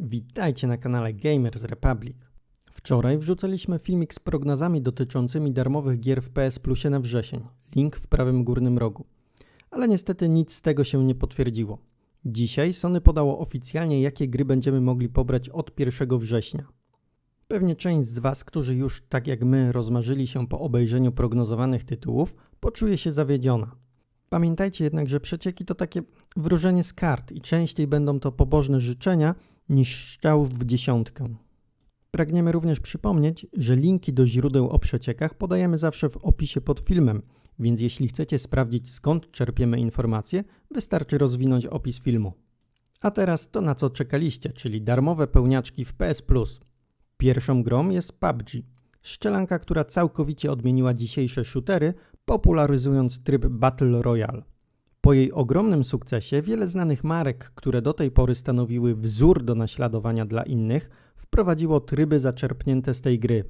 Witajcie na kanale Gamers Republic. Wczoraj wrzucaliśmy filmik z prognozami dotyczącymi darmowych gier w PS Plusie na wrzesień. Link w prawym górnym rogu. Ale niestety nic z tego się nie potwierdziło. Dzisiaj Sony podało oficjalnie, jakie gry będziemy mogli pobrać od 1 września. Pewnie część z Was, którzy już tak jak my rozmarzyli się po obejrzeniu prognozowanych tytułów, poczuje się zawiedziona. Pamiętajcie jednak, że przecieki to takie wróżenie z kart i częściej będą to pobożne życzenia niż strzał w dziesiątkę. Pragniemy również przypomnieć, że linki do źródeł o przeciekach podajemy zawsze w opisie pod filmem, więc jeśli chcecie sprawdzić skąd czerpiemy informacje, wystarczy rozwinąć opis filmu. A teraz to na co czekaliście, czyli darmowe pełniaczki w PS Plus. Pierwszą grą jest PUBG, szczelanka, która całkowicie odmieniła dzisiejsze shootery, popularyzując tryb Battle Royale. Po jej ogromnym sukcesie wiele znanych marek, które do tej pory stanowiły wzór do naśladowania dla innych, wprowadziło tryby zaczerpnięte z tej gry.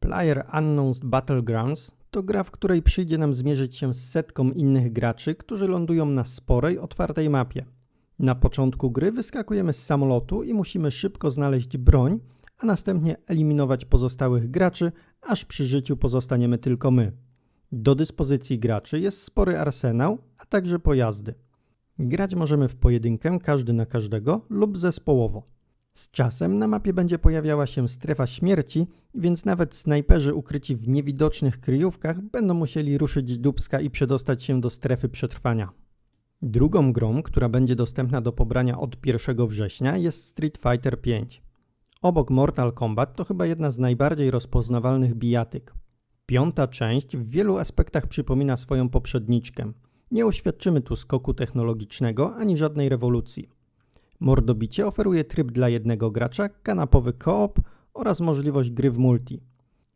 Player Unknown's Battlegrounds to gra, w której przyjdzie nam zmierzyć się z setką innych graczy, którzy lądują na sporej, otwartej mapie. Na początku gry wyskakujemy z samolotu i musimy szybko znaleźć broń, a następnie eliminować pozostałych graczy, aż przy życiu pozostaniemy tylko my. Do dyspozycji graczy jest spory arsenał, a także pojazdy. Grać możemy w pojedynkę każdy na każdego lub zespołowo. Z czasem na mapie będzie pojawiała się strefa śmierci, więc nawet snajperzy ukryci w niewidocznych kryjówkach będą musieli ruszyć dubska i przedostać się do strefy przetrwania. Drugą grą, która będzie dostępna do pobrania od 1 września jest Street Fighter V. Obok Mortal Kombat to chyba jedna z najbardziej rozpoznawalnych bijatyk. Piąta część w wielu aspektach przypomina swoją poprzedniczkę. Nie oświadczymy tu skoku technologicznego ani żadnej rewolucji. Mordobicie oferuje tryb dla jednego gracza, kanapowy koop oraz możliwość gry w multi.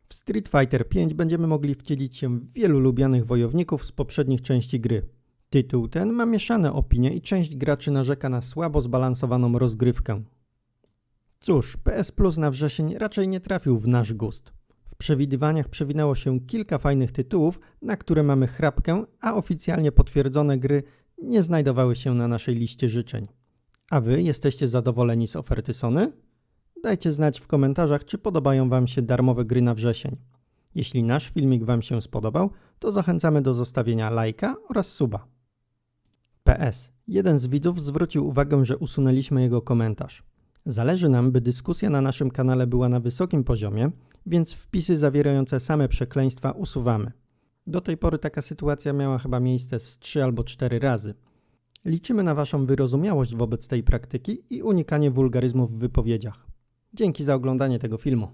W Street Fighter V będziemy mogli wcielić się w wielu lubianych wojowników z poprzednich części gry. Tytuł ten ma mieszane opinie i część graczy narzeka na słabo zbalansowaną rozgrywkę. Cóż, PS Plus na wrzesień raczej nie trafił w nasz gust. Przewidywaniach przewinęło się kilka fajnych tytułów, na które mamy chrapkę, a oficjalnie potwierdzone gry nie znajdowały się na naszej liście życzeń. A wy jesteście zadowoleni z oferty Sony? Dajcie znać w komentarzach, czy podobają Wam się darmowe gry na wrzesień. Jeśli nasz filmik Wam się spodobał, to zachęcamy do zostawienia lajka oraz suba. PS. Jeden z widzów zwrócił uwagę, że usunęliśmy jego komentarz. Zależy nam, by dyskusja na naszym kanale była na wysokim poziomie, więc wpisy zawierające same przekleństwa usuwamy. Do tej pory taka sytuacja miała chyba miejsce z 3 albo 4 razy. Liczymy na Waszą wyrozumiałość wobec tej praktyki i unikanie wulgaryzmów w wypowiedziach. Dzięki za oglądanie tego filmu.